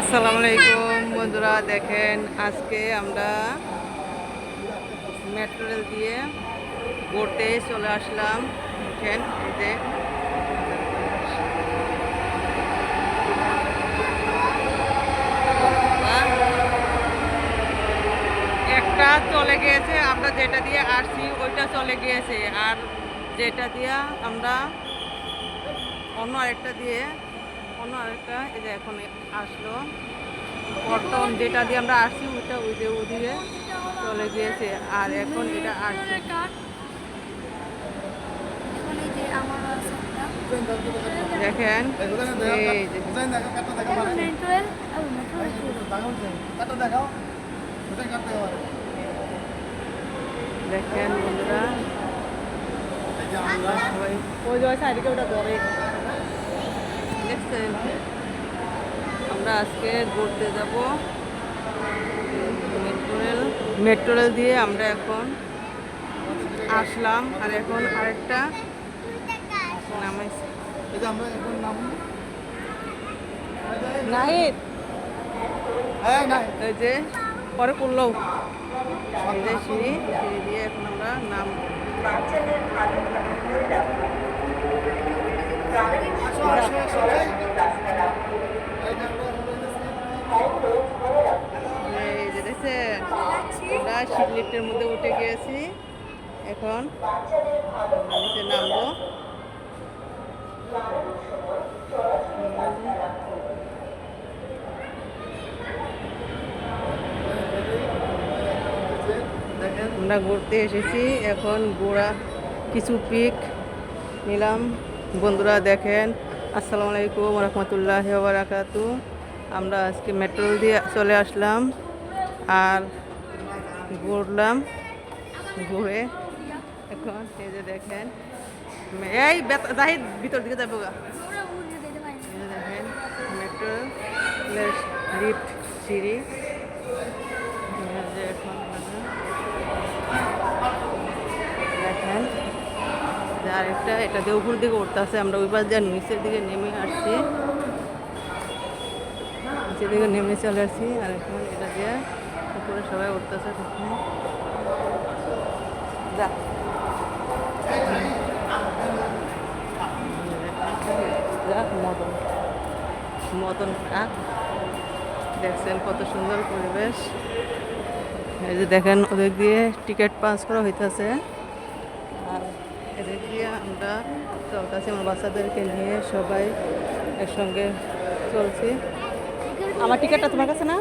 আসসালামু আলাইকুম বন্ধুরা, দেখেন আজকে আমরা মেট্রো রেল দিয়ে ঘুরতে চলে আসলাম। দেখেন যে। একটা চলে গিয়েছে, আমরা যেটা দিয়ে আসছি ওইটা চলে গিয়েছে। আর যেটা দিয়ে আমরা অন্য আরেকটা দিয়ে অন্য আরেকটা এই যে এখন আসলো। বর্তমান যেটা দিয়ে আমরা আসছি ওইটা ওই যে ওদিকে চলে গিয়েছে আর এখন এটা আসছে। দেখেন দেখেন বন্ধুরা। ওই যে সাইডে ওটা ধরে। দেখছেন আমরা আজকে ঘুরতে যাব মেট্রো রেল মেট্রো রেল দিয়ে আমরা এখন আসলাম আর এখন আরেকটা নামাইছি। নাহিদ। ওই যে পরে করল এই যে সিঁড়ি সিঁড়ি দিয়ে এখন আমরা নাম এই যে দেখছেন শীত লিফটের মধ্যে উঠে গিয়েছি। এখন নিচে নামবো। আমরা ঘুরতে এসেছি। এখন ঘোরা কিছু পিক নিলাম। বন্ধুরা দেখেন, আসসালামু আলাইকুম রহমতুল্লাহ বারাকাতু আমরা আজকে মেট্রো দিয়ে চলে আসলাম। আর ঘুরলাম। ঘুরে এখন এই যে দেখেন, এই জাহিদ ভিতর দিকে যাব গা। দেখেন মেট্রো লিফট সিঁড়ি। এখন দেখেন যে আরেকটা এটা দিয়ে উপর দিকে উঠতে আছে আমরা ওই পাশ দিয়ে নিচের দিকে নেমে আসছি নিচের দিকে নেমে চলে আসছি আর এখন এটা দিয়ে উপরে সবাই উঠতেছে যা, মদন। মদন কাক? দেখছেন কত সুন্দর পরিবেশ। এই যে দেখেন, ওদের দিয়ে টিকিট পাস করা হইতেছে। আর এদের দিয়ে আমরা চলতেছি, আমার বাচ্চাদেরকে নিয়ে সবাই একসঙ্গে চলছি। আমার টিকিটটা তোমার কাছে না?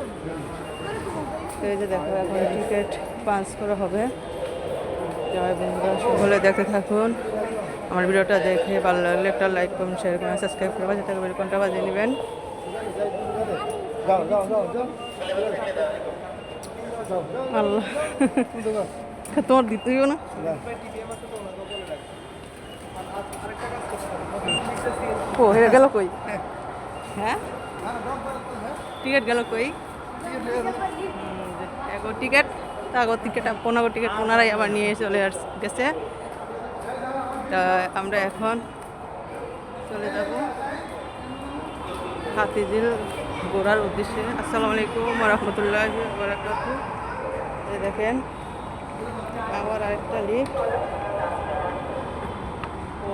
এই দেখো, এখন টিকিট পাস করা হবে। জয় বন্ধুরা সকলে দেখতে থাকুন। আমার ভিডিওটা দেখে ভালো লাগলে একটা লাইক করুন শেয়ার করুন সাবস্ক্রাইব করবেন যাতে করে কোনটা বাজিয়ে নেবেন। আল্লাহ। তোমার দিতেইও না? ও গেল কই? হ্যাঁ? টিকিট গেল কই? এখন টিকিট তাগো টিকিট, পনেরো টিকিট ওনারাই আবার নিয়ে চলে আস, গেছে। তা আমরা এখন চলে যাব হাতিঝিল ঘোরার উদ্দেশ্যে। আসসালামু আলাইকুম রহমতুল্লাহ বারাকাত দেখেন, আবার আরেকটা লিফট ও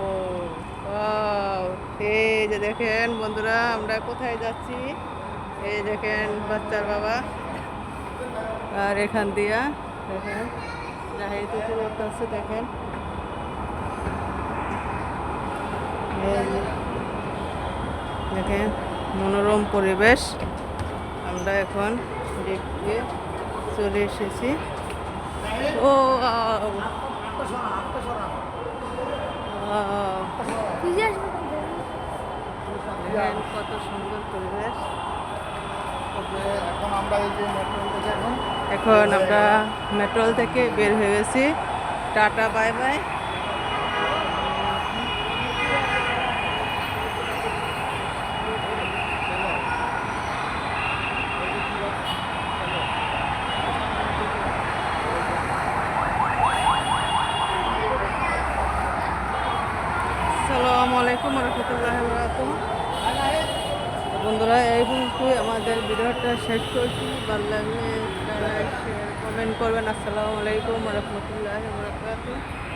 এই যে দেখেন বন্ধুরা, আমরা কোথায় যাচ্ছি? এই দেখেন বাচ্চার বাবা। আর এখান দিয়া দেখেন। জাহিদ আছে দেখেন। দেখেন মনোরম পরিবেশ। আমরা এখন লিফট দিয়ে চলে এসেছি। ও কত সুন্দর পরিবেশ। এখন আমরা মেট্রোল থেকে বের হয়ে গেছি। টাটা বাই বাই আসসালামু আলাইকুম রহমতুল্লাহ বন্ধুরা এই পর্যন্তই আমাদের ভিডিওটা শেষ করছি। ভালো লাগলে কমেন্ট করবেন। আসসালামু আলাইকুম রহমতুল্লাহ বরকাতুহ।